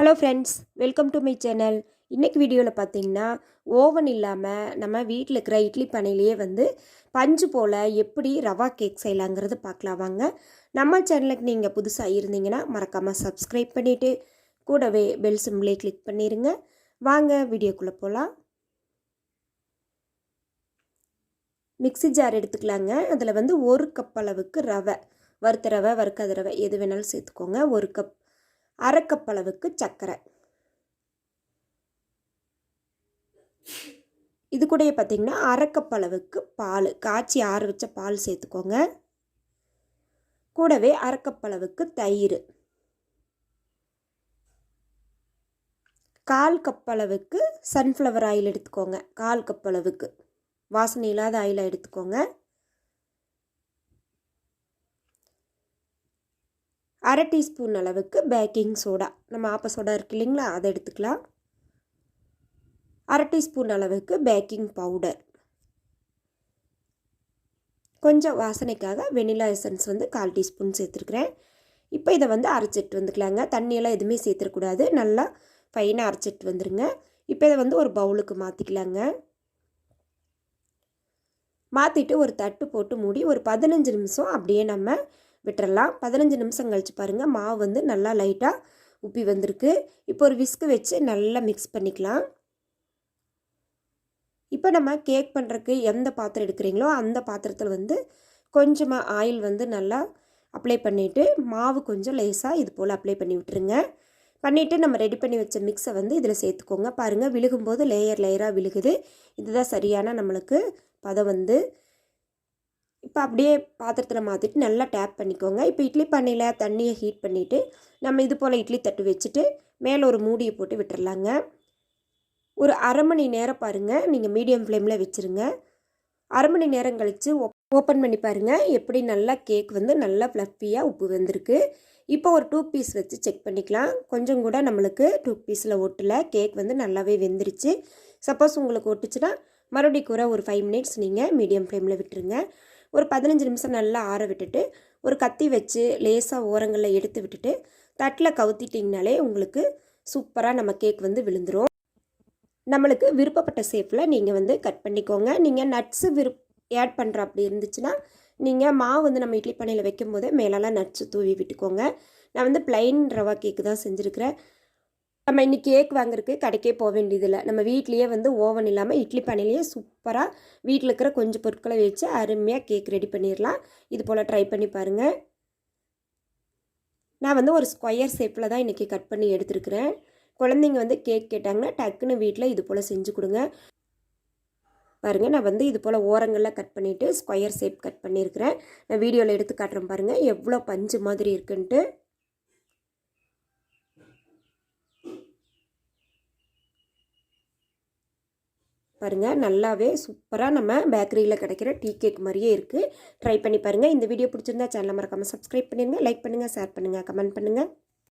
Hello friends welcome to my channel இன்றைக்கி வீடியோவில் பார்த்தீங்கன்னா ஓவன் இல்லாமல் நம்ம வீட்டில் இருக்கிற இட்லி பானையிலேயே வந்து பஞ்சு போல் எப்படி ரவா கேக் செய்யலாங்கிறது பார்க்கலாம் வாங்க. நம்ம சேனலுக்கு நீங்கள் புதுசாக இருந்தீங்கன்னா மறக்காமல் சப்ஸ்கிரைப் பண்ணிவிட்டு கூடவே பெல் சிம்லே கிளிக் பண்ணிடுங்க வாங்க வீடியோக்குள்ளே போகலாம் மிக்ஸி ஜார் எடுத்துக்கலாங்க. அதில் வந்து ஒரு கப் அளவுக்கு ரவை வறுத்த ரவை வறுக்காத ரவை எது வேணாலும் சேர்த்துக்கோங்க. ஒரு கப் அரை சர்க்கரை. இது கூடயே பார்த்தீங்கன்னா அரை பால் காய்ச்சி ஆற வச்ச பால் சேர்த்துக்கோங்க. கூடவே அரை தயிர். கால் கப்பளவுக்கு சன்ஃப்ளவர் ஆயில் எடுத்துக்கோங்க. கால் கப்பளவுக்கு. வாசனை இல்லாத ஆயிலை எடுத்துக்கோங்க. அரை டீஸ்பூன் அளவுக்கு பேக்கிங் சோடா. நம்ம ஆப்ப சோடா இருக்கு இல்லைங்களா அதை எடுத்துக்கலாம். அரை டீஸ்பூன் அளவுக்கு பேக்கிங் பவுடர். கொஞ்சம் வாசனைக்காக வெனிலா எசன்ஸ் வந்து கால் டீஸ்பூன் சேர்த்துருக்குறேன். இப்போ இதை வந்து அரைச்சிட்டு வந்துக்கலாங்க. தண்ணியெல்லாம் எதுவுமே சேர்த்துருக்கூடாது நல்லா ஃபைனாக அரைச்சிட்டு வந்துடுங்க இப்போ இதை வந்து ஒரு பவுலுக்கு மாற்றிக்கலாங்க மாற்றிட்டு ஒரு தட்டு போட்டு மூடி ஒரு பதினஞ்சு நிமிஷம் அப்படியே நம்ம விட்டுறலாம். பதினஞ்சு நிமிஷம் கழித்து பாருங்கள் மாவு வந்து நல்லா லைட்டாக உப்பி வந்திருக்கு. இப்போ ஒரு விஸ்கு வச்சு நல்லா மிக்ஸ் பண்ணிக்கலாம். இப்போ நம்ம கேக் பண்ணுறதுக்கு எந்த பாத்திரம் எடுக்கிறீங்களோ அந்த பாத்திரத்தில் வந்து கொஞ்சமாக ஆயில் வந்து நல்லா அப்ளை பண்ணிவிட்டு மாவு கொஞ்சம் லேசாக இது போல் அப்ளை பண்ணி விட்டுருங்க. பண்ணிவிட்டு நம்ம ரெடி பண்ணி வச்ச மிக்ஸை வந்து இதில் சேர்த்துக்கோங்க. பாருங்கள் விழுகும்போது லேயர் லேயராக விழுகுது. இதுதான் சரியான நம்மளுக்கு பதம் வந்து இப்போ அப்படியே பாத்திரத்தில் மாற்றிட்டு நல்லா டேப் பண்ணிக்கோங்க. இப்போ இட்லி பண்ணையில் தண்ணியை ஹீட் பண்ணிவிட்டு நம்ம இது போல் இட்லி தட்டு வச்சுட்டு மேலே ஒரு மூடியை போட்டு விட்டுறலாங்க. ஒரு அரை மணி நேரம் பாருங்கள் நீங்கள் மீடியம் ஃப்ளேமில் வச்சுருங்க. அரை மணி நேரம் கழித்து ஓப்பன் பண்ணி பாருங்கள் எப்படி நல்லா கேக் வந்து நல்லா ஃப்ளஃபியாக உப்பு வந்திருக்கு. இப்போ ஒரு டூ பீஸ் வச்சு செக் பண்ணிக்கலாம். கொஞ்சம் கூட நம்மளுக்கு டூ பீஸில் ஒட்டலை. கேக் வந்து நல்லாவே வெந்துருச்சு. சப்போஸ் உங்களுக்கு ஒட்டுச்சுன்னா மறுபடியும் கூட ஒரு ஃபைவ் மினிட்ஸ் நீங்கள் மீடியம் ஃப்ளேமில் விட்டுருங்க. ஒரு பதினஞ்சு நிமிஷம் நல்லா ஆற விட்டுட்டு ஒரு கத்தி வச்சு லேசாக ஓரங்களில் எடுத்து விட்டுட்டு தட்டில் கவுத்திட்டிங்கனாலே உங்களுக்கு சூப்பராக நம்ம கேக் வந்து விழுந்துடும் நம்மளுக்கு விருப்பப்பட்ட ஷேப்பில் நீங்கள் வந்து கட் பண்ணிக்கோங்க. நீங்கள் நட்ஸு விருப் ஆட் பண்ணுற அப்படி இருந்துச்சுன்னா நீங்கள் மாவு வந்து நம்ம இட்லி பண்ணையில் வைக்கும் போதே மேலெல்லாம் நட்ஸு தூவி விட்டுக்கோங்க. நான் வந்து பிளைன் ரவா கேக்கு தான் செஞ்சுருக்கிறேன். நம்ம இன்றைக்கி கேக் வாங்குறதுக்கு கடைக்கே போக வேண்டியதில்லை. நம்ம வீட்லேயே வந்து ஓவன் இல்லாமல் இட்லி பானையிலேயே சூப்பராக வீட்டில் இருக்கிற கொஞ்சம் பொருட்களை வச்சு அருமையாக கேக் ரெடி பண்ணிடலாம். இது போல் ட்ரை பண்ணி பாருங்கள் நான் வந்து ஒரு ஸ்கொயர் ஷேப்பில் தான் இன்றைக்கி கட் பண்ணி எடுத்துருக்குறேன். குழந்தைங்க வந்து கேக் கேட்டாங்கன்னா டக்குன்னு வீட்டில் இது போல் செஞ்சு கொடுங்க. பாருங்கள் நான் வந்து இது போல் ஓரங்களில் கட் பண்ணிவிட்டு ஸ்கொயர் ஷேப் கட் பண்ணியிருக்கிறேன் நான் வீடியோவில் எடுத்து காட்டுறேன் பாருங்கள் எவ்வளோ பஞ்சு மாதிரி இருக்குன்ட்டு. பாருங்கள் நல்லாவே சூப்பராக நம்ம பேக்கரியில் கிடைக்கிற டீ கேக் மாதிரியே இருக்குது ட்ரை பண்ணி பாருங்கள் இந்த வீடியோ பிடிச்சிருந்தா சேனலை மறக்காமல் சப்ஸ்கிரைப் பண்ணிடுங்க லைக் பண்ணுங்கள் ஷேர் பண்ணுங்கள் கமெண்ட் பண்ணுங்கள்